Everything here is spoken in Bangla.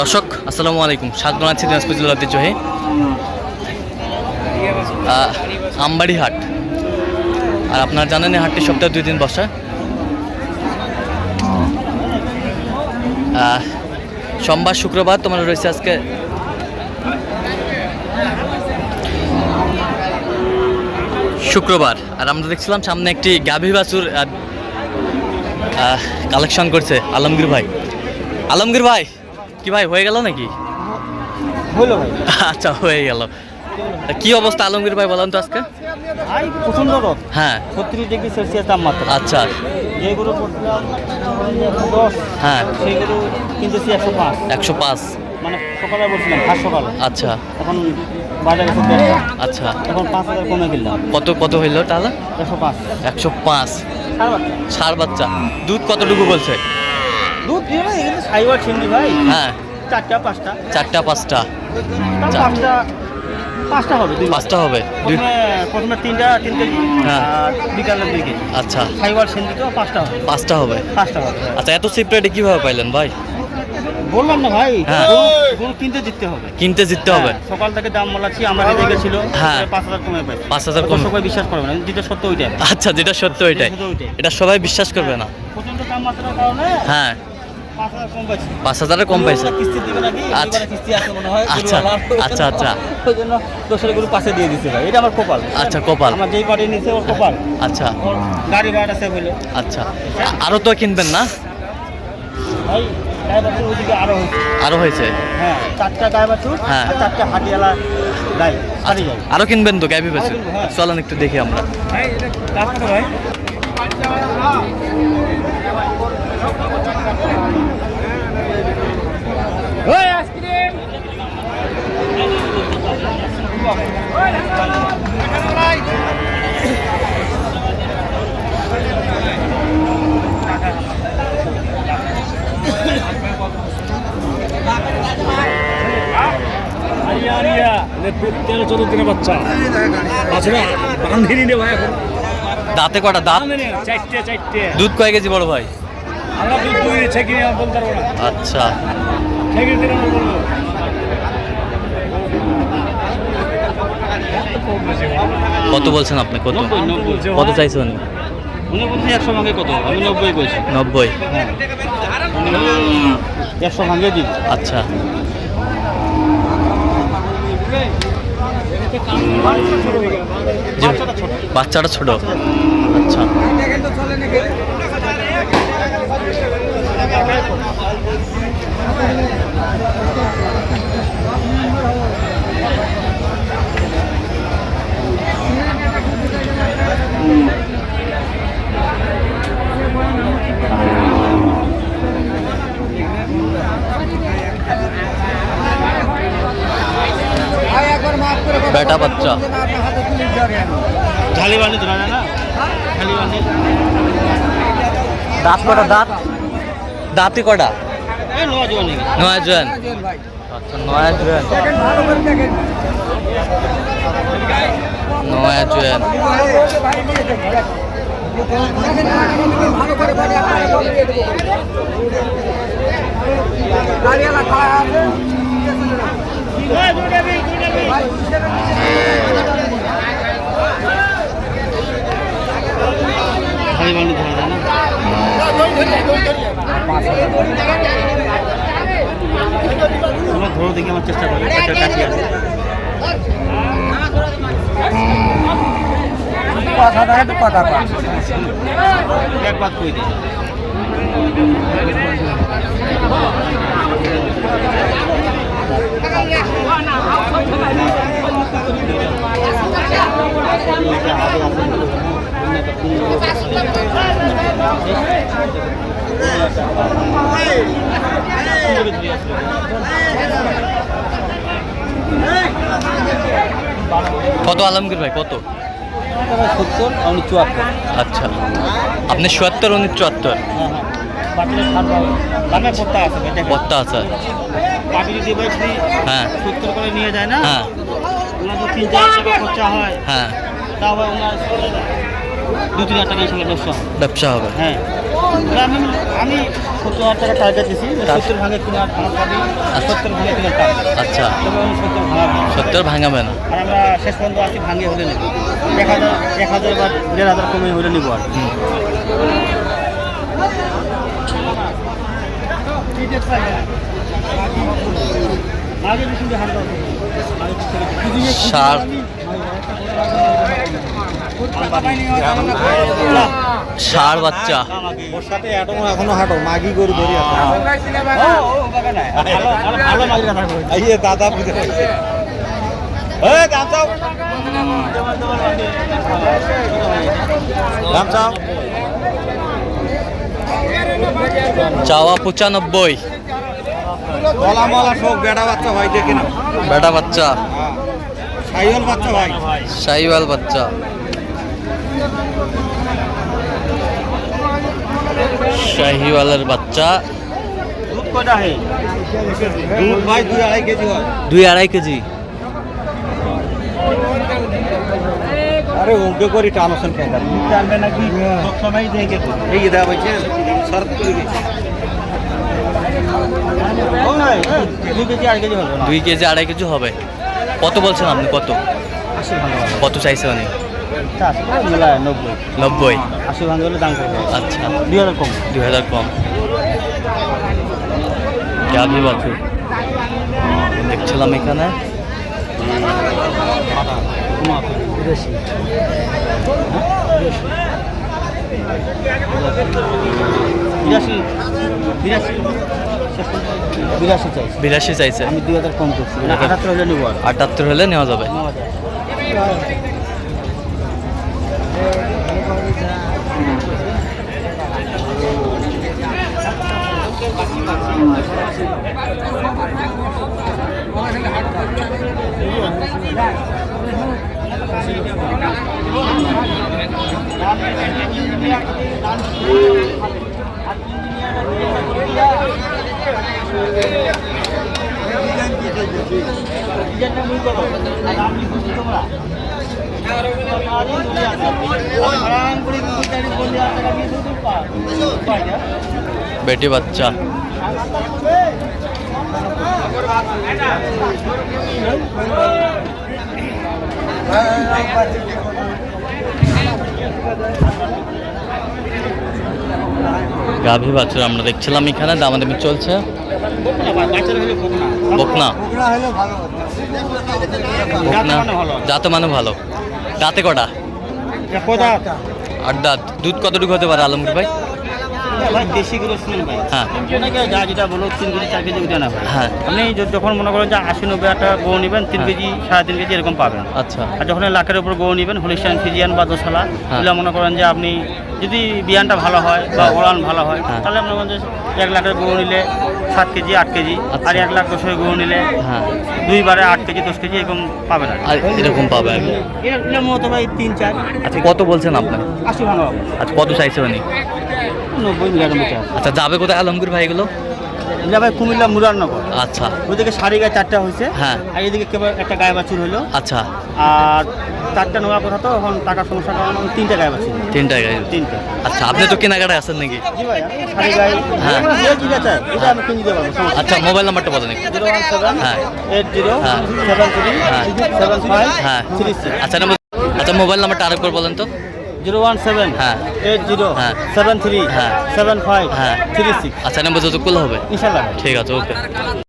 দর্শক, আসসালামু আলাইকুম। স্বাগত জানাচ্ছি দিনাজপুর জেলার ঐতিহ্যহে আমবাড়ি হাট। আর আপনারা জানেন এই হাটটি সপ্তাহে দুই দিন বসে। সোমবার, শুক্রবার তোমার রয়েছে আজকে। শুক্রবার। আর আমরা দেখছিলাম সামনে একটি গাভী বাছুর কালেকশন করছে আলমগীর ভাই। আলমগীর ভাই কি ভাই হয়ে গেল নাকি? হলো ভাই। আচ্ছা হয়ে গেল। কি অবস্থা আলমগীর ভাই বলেন তো আজকে? ভাই প্রচণ্ড রোদ। হ্যাঁ। ছত্রিশ ডিগ্রি সেলসিয়াস তাপমাত্রা। আচ্ছা। যেগুলো হ্যাঁ। সেগুলো কিনতেছি একশো পাঁচ। একশো পাঁচ। মানে সকালে বলছিলাম ফার্স্ট সকালে। আচ্ছা। এখন বাজারে আচ্ছা। এখন পাঁচ হাজার কমে কিনলাম কত কত হইল তাহলে? একশো পাঁচ। একশো পাঁচ। ষাট বাচ্চা। দুধ কতটুকু বলছে? দুধ দিয়ে না এখানে সাইবার ভাই। হ্যাঁ। চারটা পাঁচটা। চারটা পাঁচটা। চার- পাঁচটা পাঁচটা হবে পাঁচটা হবে। দুই। প্রথমে প্রথমে তিনটা তিন কেজি হ্যাঁ। আর বিকালে দুই আচ্ছা। তো পাঁচটা হবে। পাঁচটা হবে। পাঁচটা হবে। আচ্ছা এত চিপ রেটে কীভাবে পাইলেন ভাই? বললাম না ভাই হ্যাঁ। গরু- কিনতে জিততে হবে। কিনতে জিততে হবে। হ্যাঁ, সকাল থেকে দাম বলাচ্ছি আমরা রেখে ছিল হ্যাঁ। পাঁচ হাজার কমে পাই পাঁচ হাজার কমে। সবাই বিশ্বাস করবে না যেটা সত্য ওইটাই। আচ্ছা যেটা সত্য ওইটাই। এটা সবাই বিশ্বাস করবে না। প্রচণ্ড তাপমাত্রার কারণে হ্যাঁ। পাঁচ হাজার কম হাজারের কম পাইছে। কিস্তি আচ্ছা। মনে হয়? আচ্ছা, গরুওয়ালা। আচ্ছা, আচ্ছা। ওই জন্য গরু পাশে দিয়ে দিছে ভাই। এটা আমার কপাল। আচ্ছা কপাল। আমার যেই ওর কপাল। আচ্ছা। গাড়ি আচ্ছা। আ- আরও তো কিনবেন না? ভাই আরও হয়েছে। আরও হয়েছে? হ্যাঁ হ্যাঁ। আচ্ছা, কিনবেন তো বেছে কিনবো, হ্যাঁ। চলেন একটু দেখি আমরা। ভাই? তেরো চোদ্দ দিনের বাচ্চা বাছুরা বান্ধিনি রে ভাই এখন। দাঁতে কটা দাঁত? চারটে চারটে। দুধ কয় কেজি বড় ভাই? আমরা দুধ দুই ছেঁকে নিয়ে বলতে পারব না? আচ্ছা। ছেঁকে দিলে আমরা বলব। কত বলছেন আপনি? কত। কত চাইছেন? উনি বলছে একশো ভাঙে কত? আমি নব্বই বলছি নব্বই। একশো ভাঙে দিব আচ্ছা। বাচ্চাটা ছোট। আচ্ছা। বেটা বাচ্চা ঝালি বানি ধরা যায় না ঝালি বানি দাঁত কটা দাঁত কটা? নয় জোয়ানি নয় জয়েন নয় জয়েন নয় জয়েন ধরা না? তোমরা ধরো দেখি আমার চেষ্টা করি একটা কাছে আছে। এক বাদ করে দিই? কত আলমগীর ভাই কত? সত্তর আমি চুয়াত্তর। আচ্ছা। আপনি চুয়াত্তর উনি চুয়াত্তর। হ্যাঁ হ্যাঁ আছে হ্যাঁ। সত্তর করে নিয়ে যায় না হ্যাঁ। তিন চার টাকা খরচা হয় হ্যাঁ। তাও ওনার দু তিন হাজার টাকা ব্যবসা ব্যবসা হবে। হ্যাঁ। আমি আমি সত্তর হাজার টাকা টার্গেট দিছি সত্তর ভাঙে কিনে আর আমার সত্তর ভাঙে কিনে টাকা আচ্ছা। সত্তর ভাঙাবো সত্তর ভাঙাবে না আর আমরা শেষ পর্যন্ত আছি ভাঙিয়ে হলে নেব। এক হাজার এক হাজার বা দেড় হাজার কমে হলে নিব আর হুম। ষাড় বাচ্চা। ওর সাথে এখনও এখনও হাঁটো মাগি গরু ধরে আছে। ভালো মাগি রাখা এই দাদা বুঝে দাম চাও। দাম চাও। চাওয়া পঁচানব্বই। মলা মলা সব বেড়া বাচ্চা ভাই দেখে না বেটা বাচ্চা। সাইওয়াল বাচ্চা ভাই। শাহিওয়াল বাচ্চা। শাহিওয়ালের বাচ্চা। দুই আড়াই কেজি দুই আড়াই কেজি। আরে ওকে করি টানছেন কেন? টানবে নাকি? সব সময় দেখে এই দেওয়া হয়েছে শর্ত করে দিই কেজি আড়াই কেজি হবে না। দুই কেজি আড়াই কেজি হবে। কত বলছেন আপনি? কত? কত চাইছে মেলায় নব্বই। আশি ভাঙা হলে দাম করবে আচ্ছা। দুই হাজার কম। দুই হাজার কম গাভি বাছুর দেখছিলাম এখানে। বিরাশি। চাইছে। আমি দুই হাজার কম করছি। আটাত্তর হলে নিবো আর আটাত্তর হলে নেওয়া যাবে বেটি বাচ্চা। গাভী বাছুর আমরা দেখছিলাম এখানে দামাদামি চলছে। বকনা। বকনা। জাত মানে ভালো। দাঁতে কটা? আর দাঁত। দুধ কতটুকু হতে পারে আলমগীর ভাই? হ্যাঁ যা যেটা বলো তিন চার কেজি না হ্যাঁ আপনি যখন মনে করেন যে আশি নব্বই একটা গো নেবেন তিন হ্যাঁ। কেজি সাড়ে তিন কেজি এরকম পাবেন আচ্ছা আর যখন লাখের উপর গো নেবেন হলিস্টান ফিজিয়ান বা দোসালা হ্যাঁ। এগুলো মনে করেন যে আপনি যদি বিয়ানটা ভালো হয় বা হ্যাঁ। ওড়ান ভালো হয় হ্যাঁ। তাহলে মনে করেন যে এক লাখের গো নিলে সাত কেজি আট কেজি আচ্ছা। আর এক লাখ দশের গো নিলে হ্যাঁ দুইবারে আট কেজি দশ কেজি এরকম পাবেন আর আর এরকম পাবে। এগুলো মতো ভাই তিন চার আচ্ছা কত বলছেন আপনার আশি ভাঙা আচ্ছা কত চাইছে উনি নব্বই নিরানব্বই টাকা আচ্ছা যাবে কোথায় আলমগীর ভাই এগুলো? ভাই কুমিল্লা মুরারনগর। আচ্ছা। ওইদিকে সাড়ে গায়ে চারটা হয়েছে। হ্যাঁ। আর এদিকে কেবল একটা গায়ে বাছুর হলো। আচ্ছা। আর চারটা নেওয়ার কথা তো এখন টাকার সমস্যার কারণে তিনটা গায়ে বাছুর। তিনটা গাড়ি তিনটা। আচ্ছা আপনি তো কেনাকাটায় আছেন নাকি? জি ভাই গায়ে হ্যাঁ। যে যেটা চাই। এটা আমি কিনে আচ্ছা মোবাইল নাম্বারটা বলেন একটু। হ্যাঁ। এইট জিরো হ্যাঁ। সেভেন থ্রি হ্যাঁ। সেভেন ফাইভ হ্যাঁ। আচ্ছা নম্বর আচ্ছা মোবাইল নাম্বারটা আরেকবার বলেন তো। জিরো ওয়ান সেভেন হ্যাঁ। এইট জিরো হ্যাঁ। সেভেন থ্রি হ্যাঁ। সেভেন ফাইভ হ্যাঁ। থ্রি সিক্স আচ্ছা নম্বর যতগুলো হবে ইনশাল্লাহ ঠিক আছে ওকে